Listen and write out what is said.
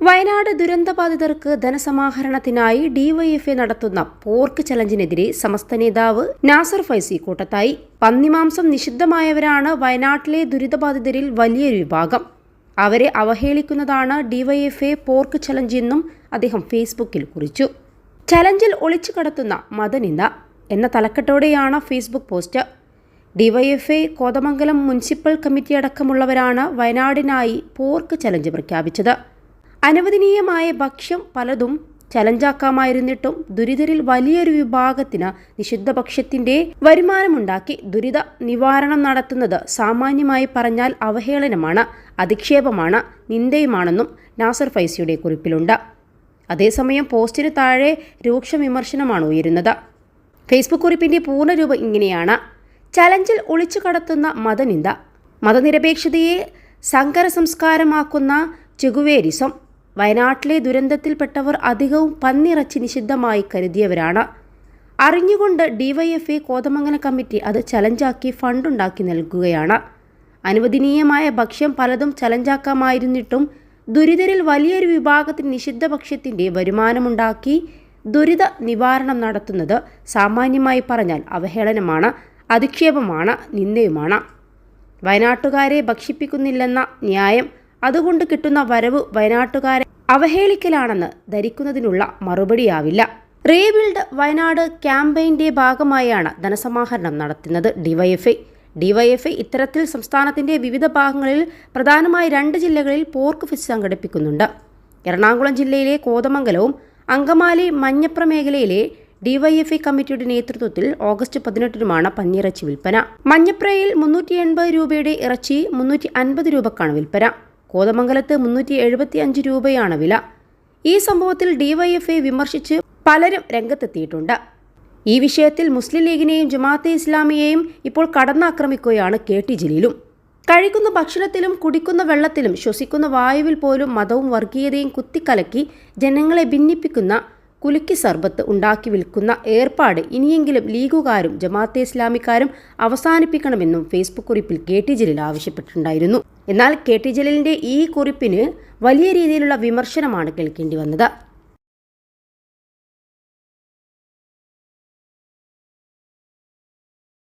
വയനാട് ദുരന്തബാധിതർക്ക് ധനസമാഹരണത്തിനായി ഡിവൈഎഫ്ഐ നടത്തുന്ന പോർക്ക് ചലഞ്ചിനെതിരെ സമസ്ത നേതാവ് നാസർ ഫൈസി കൂട്ടത്തായി. പന്നിമാംസം നിഷിദ്ധമായവരാണ് വയനാട്ടിലെ ദുരിതബാധിതരിൽ വലിയൊരു വിഭാഗം. അവരെ അവഹേളിക്കുന്നതാണ് ഡിവൈഎഫ്ഐ പോർക്ക് ചലഞ്ച് എന്നും അദ്ദേഹം ഫേസ്ബുക്കിൽ കുറിച്ചു. ചലഞ്ചിൽ ഒളിച്ചു കടത്തുന്ന മതനിന്ദ എന്ന തലക്കെട്ടോടെയാണ് Facebook post. DYFI Kothamangalam municipal committee അടക്കമുള്ളവരാണ് വയനാടിനായി പോർക്ക് ചലഞ്ച് പ്രഖ്യാപിച്ചത്. അനുവദനീയമായ ഭക്ഷ്യം പലതും ചലഞ്ചാക്കാമായിരുന്നിട്ടും ദുരിതരിൽ വലിയൊരു വിഭാഗത്തിന് നിഷിദ്ധ ഭക്ഷ്യത്തിന്റെ വരുമാനമുണ്ടാക്കി ദുരിത നിവാരണം നടത്തുന്നത് സാമാന്യമായി പറഞ്ഞാൽ അവഹേളനമാണ് അധിക്ഷേപമാണ് നിന്ദയുമാണെന്നും നാസർ ഫൈസിയുടെ കുറിപ്പിലുണ്ട്. അതേസമയം പോസ്റ്റിന് താഴെ രൂക്ഷ വിമർശനമാണ് ഉയരുന്നത്. ഫേസ്ബുക്ക് കുറിപ്പിന്റെ പൂർണരൂപം ഇങ്ങനെയാണ്. ചലഞ്ചിൽ ഒളിച്ചു കടത്തുന്ന മതനിന്ദ മതനിരപേക്ഷതയെ സങ്കര സംസ്കാരമാക്കുന്ന ചെകുവേരിസം വയനാട്ടിലെ ദുരന്തത്തിൽപ്പെട്ടവർ അധികവും പന്നിറച്ചി നിഷിദ്ധമായി കരുതിയവരാണ്. അറിഞ്ഞുകൊണ്ട് ഡിവൈഎഫ്എ കോതമംഗലം കമ്മിറ്റി അത് ചലഞ്ചാക്കി ഫണ്ടുണ്ടാക്കി നൽകുകയാണ്. അനുവദനീയമായ ഭക്ഷ്യം പലതും ചലഞ്ചാക്കാമായിരുന്നിട്ടും ദുരിതരിൽ വലിയൊരു വിഭാഗത്തിന് നിഷിദ്ധ ഭക്ഷ്യത്തിന്റെ വരുമാനമുണ്ടാക്കി ദുരിത നിവാരണം നടത്തുന്നത് സാമാന്യമായി പറഞ്ഞാൽ അവഹേളനമാണ് അധിക്ഷേപമാണ് നിന്ദയുമാണ്. വയനാട്ടുകാരെ ഭക്ഷിപ്പിക്കുന്നില്ലെന്ന ന്യായം അതുകൊണ്ട് കിട്ടുന്ന വരവ് വയനാട്ടുകാരെ അവഹേളിക്കലാണെന്ന് ധരിക്കുന്നതിനുള്ള മറുപടിയാവില്ല. റീബിൽഡ് വയനാട് ക്യാമ്പയിന്റെ ഭാഗമായാണ് ധനസമാഹരണം നടത്തുന്നത് ഡിവൈഎഫ്ഐ. ഡിവൈഎഫ്ഐ ഇത്തരത്തിൽ സംസ്ഥാനത്തിന്റെ വിവിധ ഭാഗങ്ങളിൽ പ്രധാനമായി രണ്ട് ജില്ലകളിൽ പോർക്ക് ഫെസ്റ്റ് സംഘടിപ്പിക്കുന്നുണ്ട്. എറണാകുളം ജില്ലയിലെ കോതമംഗലവും അങ്കമാലി മഞ്ഞപ്ര മേഖലയിലെ ഡിവൈഎഫ്ഐ കമ്മിറ്റിയുടെ നേതൃത്വത്തിൽ ഓഗസ്റ്റ് പതിനെട്ടിനുമാണ് പന്നിയിറച്ചി വിൽപ്പന. മഞ്ഞപ്രയിൽ മുന്നൂറ്റി എൺപത് രൂപയുടെ ഇറച്ചി മുന്നൂറ്റി അൻപത് രൂപക്കാണ് വിൽപ്പന. കോതമംഗലത്ത് മുന്നൂറ്റി എഴുപത്തി അഞ്ച് രൂപയാണ് വില. ഈ സംഭവത്തിൽ ഡിവൈഎഫ്ഐ വിമർശിച്ച് പലരും രംഗത്തെത്തിയിട്ടുണ്ട്. ഈ വിഷയത്തിൽ മുസ്ലിം ലീഗിനെയും ജമാഅത്തെ ഇസ്ലാമിയെയും ഇപ്പോൾ കടന്നാക്രമിക്കുകയാണ് കെ ടി ജലീലും. കഴിക്കുന്ന ഭക്ഷണത്തിലും കുടിക്കുന്ന വെള്ളത്തിലും ശ്വസിക്കുന്ന വായുവിൽ പോലും മതവും വർഗീയതയും കുത്തിക്കലക്കി ജനങ്ങളെ ഭിന്നിപ്പിക്കുന്ന കുലുക്കി സർബത്ത് ഉണ്ടാക്കി വിൽക്കുന്ന ഏർപ്പാട് ഇനിയെങ്കിലും ലീഗുകാരും ജമാഅത്തെ ഇസ്ലാമിക്കാരും അവസാനിപ്പിക്കണമെന്നും ഫേസ്ബുക്ക് കുറിപ്പിൽ കെ ടി ജലീൽ ആവശ്യപ്പെട്ടിട്ടുണ്ടായിരുന്നു. എന്നാൽ കെ ടി ജലീലിന്റെ ഈ കുറിപ്പിന് വലിയ രീതിയിലുള്ള വിമർശനമാണ് കേൾക്കേണ്ടി വന്നത്.